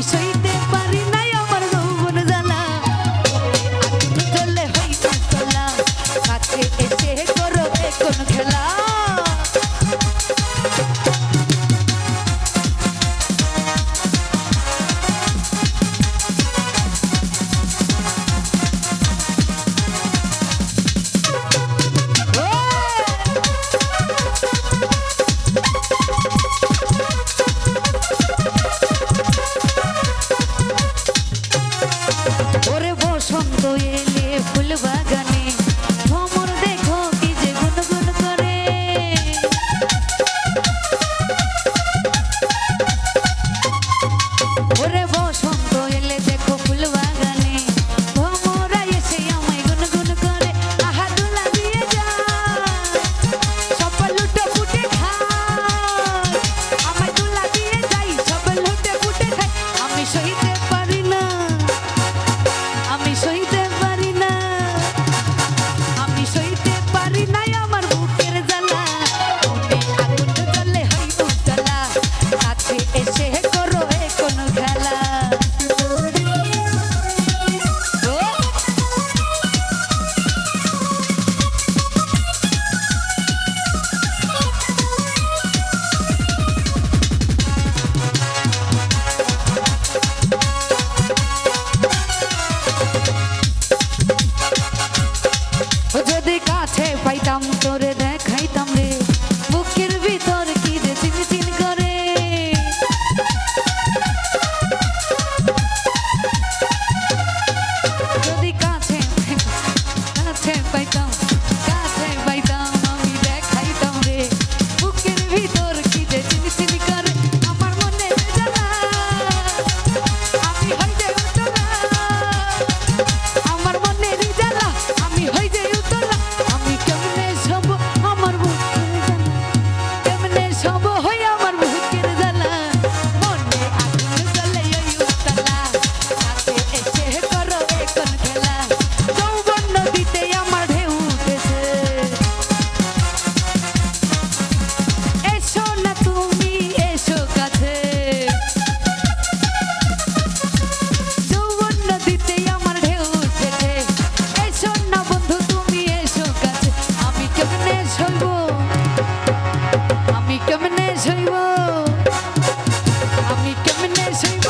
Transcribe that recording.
Casey. ওরে বসন্ত এলো কাছে পাইতাম তোরে দেখাইতাম discrimination.